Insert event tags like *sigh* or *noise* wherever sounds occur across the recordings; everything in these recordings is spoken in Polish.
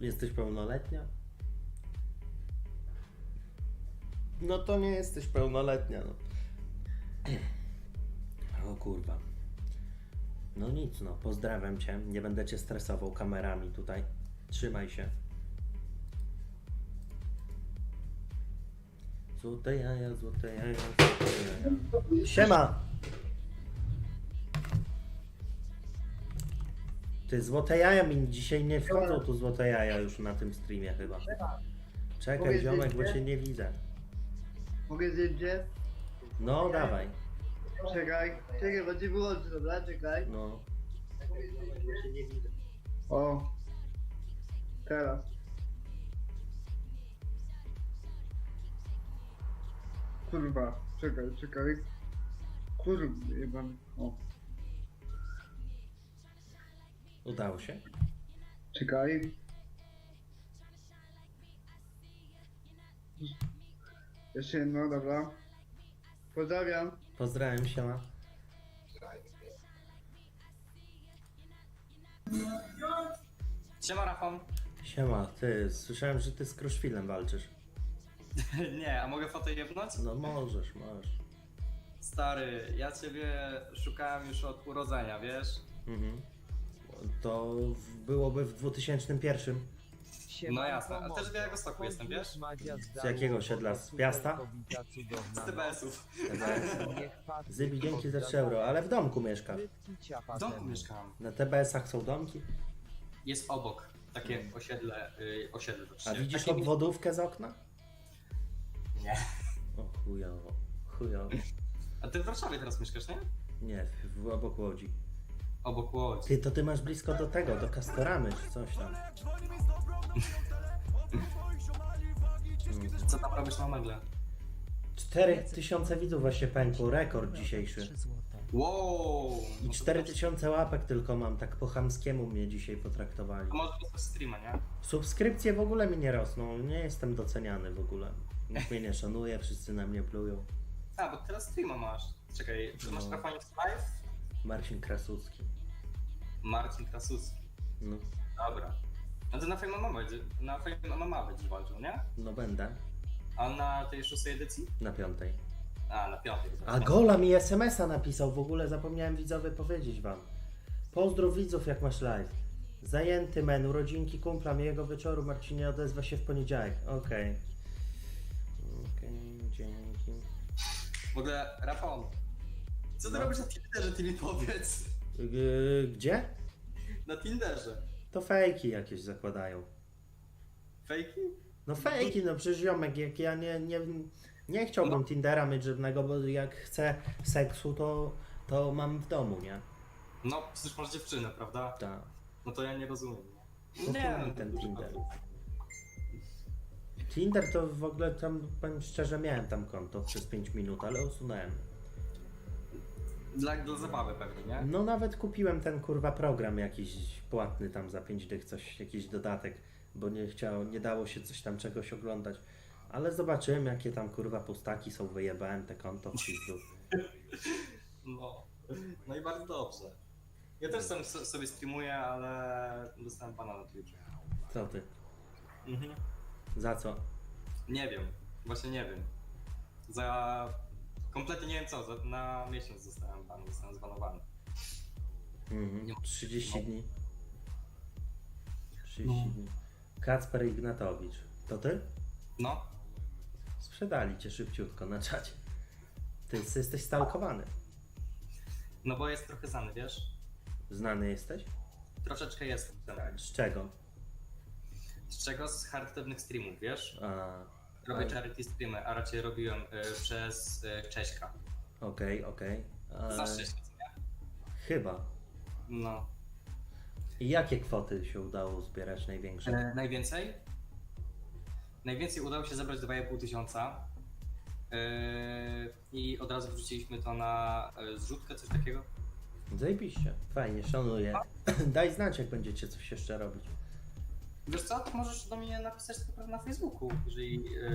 Jesteś pełnoletnia? No to nie jesteś pełnoletnia, no. O kurwa. No nic, no, pozdrawiam cię. Nie będę cię stresował kamerami tutaj. Trzymaj się. Złote jaja, złote jaja, złote jaja. Siema! Ty, złote jaja mi dzisiaj nie wchodzą tu złote jaja już na tym streamie chyba. Czekaj, Mogę ziomek, bo cię nie widzę. Mogę zdjęcie? No, dawaj. Czekaj, czekaj, bo ci wyłączę, dobra? Czekaj. No. O. Teraz. Kurwa, czekaj, czekaj. Kurwa, jebany. O, Udało się? czekaj. Jeszcze jedno, dobra. Pozdrawiam. Pozdrawiam się. Ma. Siema Rafał. Siema, ty, słyszałem, że ty z Kruszwilem walczysz. *laughs* Nie, a mogę fotę jebnąć? No możesz, możesz. Stary, ja ciebie szukałem już od urodzenia, wiesz? Mhm. To byłoby w 2001. No jasne, a też z Białegostoku jestem, wiesz? Z jakiego osiedla? Z Piasta? Z TBS-ów. Zybi, dzięki za 3 euro, ale w domku mieszkasz. W domku mieszkałem. Na TBS-ach są domki? Jest obok takie osiedle, y, osiedle A widzisz Takie- obwodówkę z okna? Nie. O chujowo, chujowo. A ty w Warszawie teraz mieszkasz, nie? Nie, w obok Łodzi. Obok Łodzi. Ty, to ty masz blisko do tego, do Kastoramy czy coś tam. *laughs* Co tam robisz na nagle? 4000 widzów właśnie pękło, rekord dzisiejszy. Wow! I 4000 łapek tylko mam, tak po chamskiemu mnie dzisiaj potraktowali. To może to streama, nie? Subskrypcje w ogóle mi nie rosną, nie jestem doceniany w ogóle. Nikt mnie nie szanuje, wszyscy na mnie plują. A, bo teraz streama masz. Czekaj, czy masz No. Rafał Live? Marcin Krasucki. Marcin Krasuski. No, Dobra. No to na Fame MMA będzie, na Fame MMA będziesz walczył, nie? no będę. A na tej szóstej edycji? Na piątej. A, na piątej. A. Gola mi SMS-a napisał, w ogóle zapomniałem widzowie powiedzieć wam. Pozdrów widzów, jak masz live. Zajęty men, urodzinki kumpla miłego wieczoru, Marcinie odezwa się w poniedziałek. Okej. Okej, dzięki. W ogóle, Rafał, co ty No. robisz na Tinderze, ty mi powiedz? G- gdzie? Na Tinderze. To fejki jakieś zakładają. Fejki? No fejki, no przecież ziomek, jak ja nie, nie, nie chciałbym No. Tindera mieć żadnego, bo jak chcę seksu, to, to mam w domu, nie? No, przecież masz dziewczynę, prawda? Tak. No to ja nie rozumiem. No to mi ten Tinder. Tinder to w ogóle tam, powiem szczerze, miałem tam konto przez 5 minut, ale usunąłem. Dla, dla zabawy pewnie, nie? No nawet kupiłem ten kurwa program jakiś płatny tam za 5 dych, coś, jakiś dodatek, bo nie chciało, nie dało się coś tam czegoś oglądać. Ale zobaczyłem jakie tam kurwa pustaki są, wyjebałem te konto w pizdu. *laughs* No. No i bardzo dobrze. Ja też sam so- sobie streamuję, ale dostałem pana na Twitchu. Co ty? Mhm. Za co? Nie wiem. Właśnie nie wiem. Za... Kompletnie nie wiem co, za... na miesiąc zostałem pan, zostałem zbanowany. Mhm. Nie- 30 dni. 30 No. dni. Kacper Ignatowicz. To ty? No, Sprzedali cię szybciutko na czacie. Ty jesteś stalkowany. no bo jest trochę znany, wiesz? Znany jesteś? Troszeczkę jest ten. Z czego? Z czego? Z charytatywnych streamów, wiesz? A, Robię charity streamy, a raczej robiłem y, przez y, Cześka. Okej, okej. A, Znasz Cześka, co nie? Chyba. No. I jakie kwoty się udało zbierać największe? E, najwięcej? Najwięcej udało się zebrać 2,5 tysiąca. E, I od razu wrzuciliśmy to na e, zrzutkę, coś takiego. Zajebiście. Fajnie, szanuję. *clears throat* Daj znać, jak będziecie coś jeszcze robić. Wiesz co, to możesz do mnie napisać tylko na Facebooku, jeżeli e,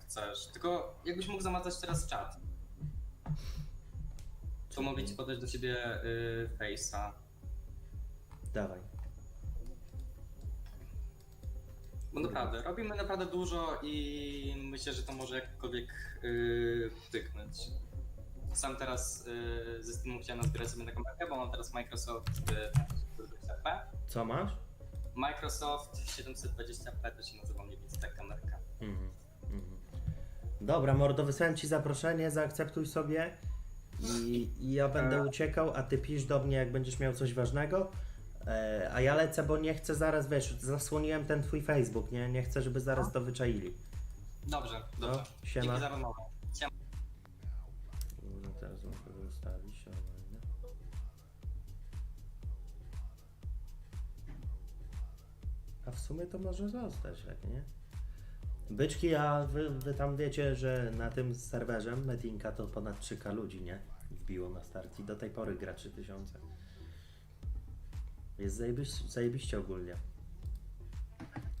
chcesz. Tylko jakbyś mógł zamazać teraz czat. To mogę ci podać do siebie e, Face'a. Dawaj. Bo naprawdę, robimy naprawdę dużo i myślę, że to może jakkolwiek yy. Sam teraz yy, ze Steamu chciałem nazbierać sobie na kamerkę, bo mam teraz Microsoft yy, 720p. Co masz? Microsoft 720p to się nazywa mniej więcej ta kamerka. Mhm. Mhm. Dobra, mordo, wysłałem ci zaproszenie, zaakceptuj sobie i, i ja będę uciekał, a ty pisz do mnie, jak będziesz miał coś ważnego. E, a ja lecę, bo nie chcę zaraz, wiesz, zasłoniłem ten twój Facebook, nie? Nie chcę, żeby zaraz to wyczaili. Dobrze, dobrze. No, siema. Dzięki za rozmowę. A w sumie to może zostać, tak nie? Byczki, a wy, wy tam wiecie, że na tym serwerze Metinka to ponad 3k ludzi, nie? Wbiło na start i do tej pory gra 3000. Jest zajebiście, zajebiście ogólnie.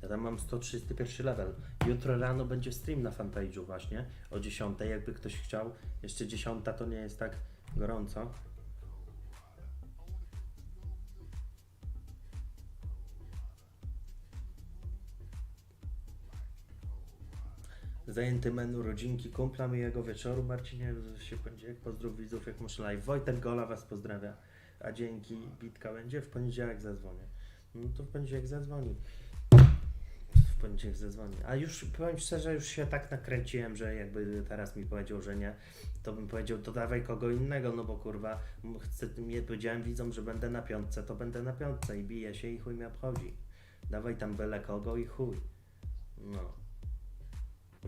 Ja tam mam 131 level. Jutro rano będzie stream na fanpage'u właśnie o 10, jakby ktoś chciał. Jeszcze 10 to nie jest tak gorąco. Zajęty menu rodzinki kumpla miłego wieczoru. Marcinie się poniedziałek. Pozdrów widzów jak masz live. Wojtek Gola was pozdrawia. A dzięki. Bitka będzie w poniedziałek zadzwonię. No to w poniedziałek zadzwoni. W poniedziałek zadzwoni. A już powiem szczerze, już się tak nakręciłem, że jakby teraz mi powiedział, że nie, to bym powiedział, to dawaj kogo innego, no bo kurwa, chcę, nie powiedziałem widzom, że będę na piątce, to będę na piątce i biję się i chuj mnie obchodzi. Dawaj tam byle kogo i chuj. No.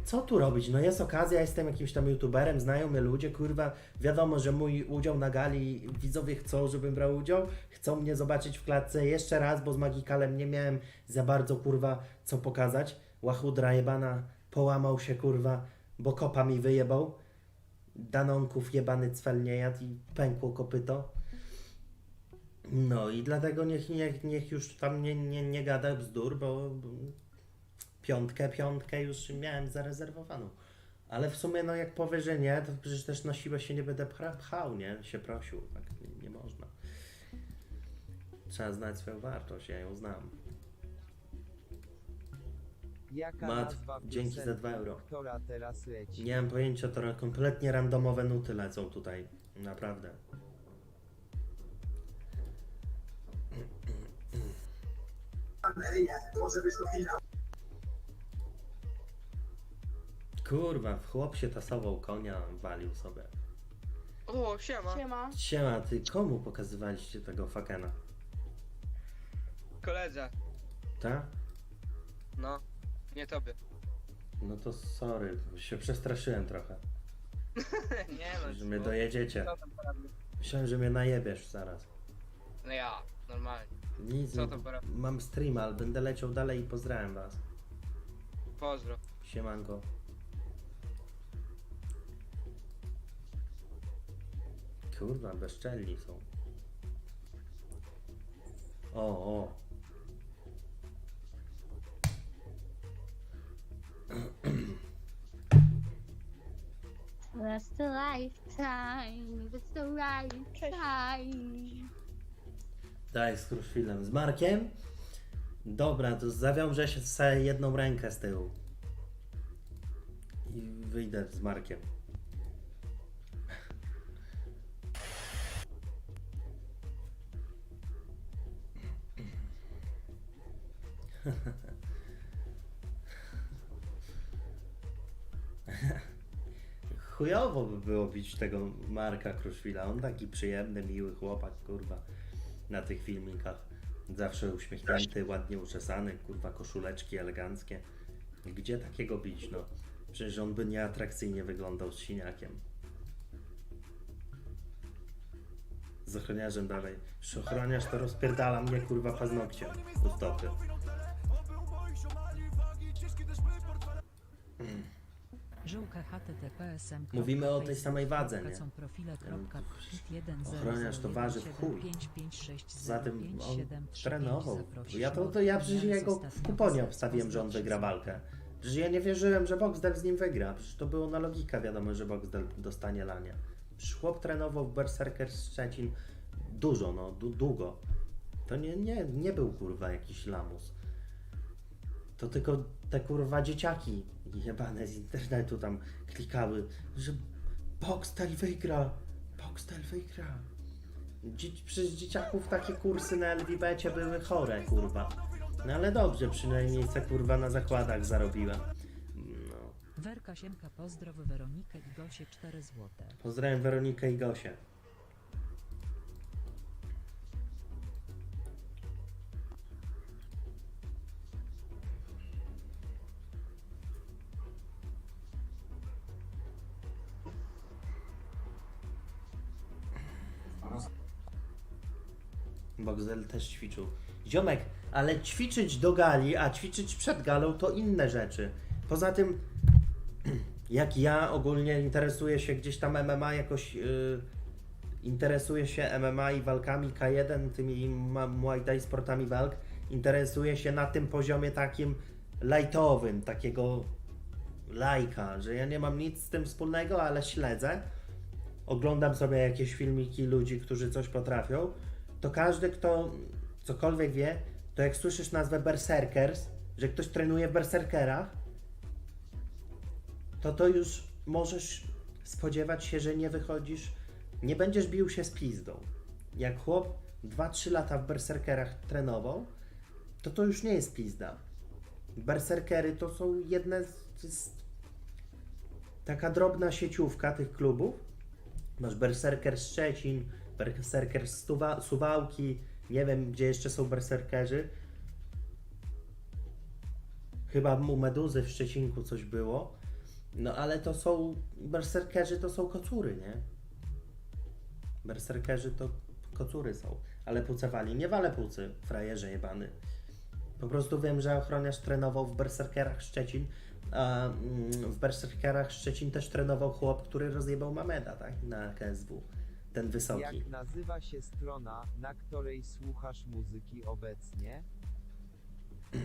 Co tu robić? No jest okazja, jestem jakimś tam youtuberem, znają mnie ludzie, kurwa, wiadomo, że mój udział na gali, widzowie chcą, żebym brał udział, chcą mnie zobaczyć w klatce jeszcze raz, bo z Magikalem nie miałem za bardzo, kurwa, co pokazać. Łachudra jebana połamał się, kurwa, bo kopa mi wyjebał. Danonków jebany cwel nie jadł i pękło kopyto. No i dlatego niech, niech, niech już tam nie, nie, nie gada bzdur, bo piątkę, piątkę już miałem zarezerwowaną. Ale w sumie, no jak powie, że nie, to przecież też na siłę się nie będę pcha- pchał, nie? Się prosił, tak nie, nie można. Trzeba znać swoją wartość, ja ją znam. Jaka Mat, nazwa dzięki za dwa euro. która teraz leci? Nie mam pojęcia, to kompletnie randomowe nuty lecą tutaj. Naprawdę. Kurwa, chłop się tasował konia, walił sobie. O, siema. Siema. Siema, ty komu pokazywaliście tego fakena? Koledze. Ta? No, nie tobie. No to sorry, się przestraszyłem trochę. *laughs* nie no. Że mnie co? dojedziecie. Co? Myślałem, że mnie najebiesz zaraz. No ja, normalnie. Nic, Co no, to pora- mam streama, ale będę leciał dalej i pozdrawiam was. Pozdro. Siemanko. Kurwa, bezczelni są. O, o. That's the lifetime. That's the right time. Daj z Kruszwilem. Z Markiem? Dobra, to zawiążę się sobie jedną rękę z tyłu. I wyjdę z Markiem. *laughs* Chujowo by było bić tego Marka Kruszwila. On taki przyjemny, miły chłopak, kurwa, na tych filmikach. Zawsze uśmiechnięty, ładnie uczesany, kurwa, koszuleczki eleganckie. Gdzie takiego bić, no? Przecież on by nieatrakcyjnie wyglądał z siniakiem. Z ochroniarzem dalej. Ochroniarz to rozpierdala mnie, kurwa, paznokciem u stopy. Mówimy o tej samej wadze, nie? Ochroniarz to waży w chuj. Zatem on trenował. Ja to, to ja przecież ja go w kuponie obstawiłem, że on wygra walkę. Przecież ja nie wierzyłem, że Boxdel z nim wygra. Przecież to było na logika wiadomo, że Boxdel dostanie lanie. Przecież chłop trenował w Berserker Szczecin dużo, no, długo. To nie, nie, nie był kurwa jakiś lamus. To tylko te kurwa dzieciaki jebane z internetu tam klikały, że Boxtel wygra, Boxtel wygra. Dzie- przez dzieciaków takie kursy na LWB były chore, kurwa. No ale dobrze, przynajmniej se kurwa na zakładach zarobiłem. No. Werka Siemka pozdrow Weronikę i Gosie 4 złote. Pozdrawiam Weronikę i Gosię. Boxel też ćwiczył. Ziomek, ale ćwiczyć do gali, a ćwiczyć przed galą to inne rzeczy. Poza tym, *clears throat* jak ja ogólnie interesuję się gdzieś tam MMA, jakoś yy, interesuję się MMA i walkami K1, tymi Muay Thai sportami walk, interesuję się na tym poziomie takim lightowym, takiego lajka, że ja nie mam nic z tym wspólnego, ale śledzę. Oglądam sobie jakieś filmiki ludzi, którzy coś potrafią, to każdy, kto cokolwiek wie, to jak słyszysz nazwę Berserkers, że ktoś trenuje w Berserkerach, to to już możesz spodziewać się, że nie wychodzisz, nie będziesz bił się z pizdą. Jak chłop 2-3 lata w berserkerach trenował, to to już nie jest pizda. Berserkery to są jedne z, taka drobna sieciówka tych klubów. Masz Berserker Szczecin, Berserker Stuwa, Suwałki, nie wiem gdzie jeszcze są berserkerzy. Chyba u Meduzy w Szczecinku coś było. No ale to są, berserkerzy to są kocury, nie? Berserkerzy to kocury są, ale puce wali. Nie wale pucy, frajerze jebany. Po prostu wiem, że ochroniarz trenował w Berserkerach Szczecin, a mm, w Berserkerach Szczecin też trenował chłop, który rozjebał Mameda, tak? Na KSW ten wysoki. Jak nazywa się strona, na której słuchasz muzyki obecnie?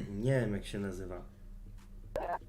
Nie wiem, jak się nazywa. Tak.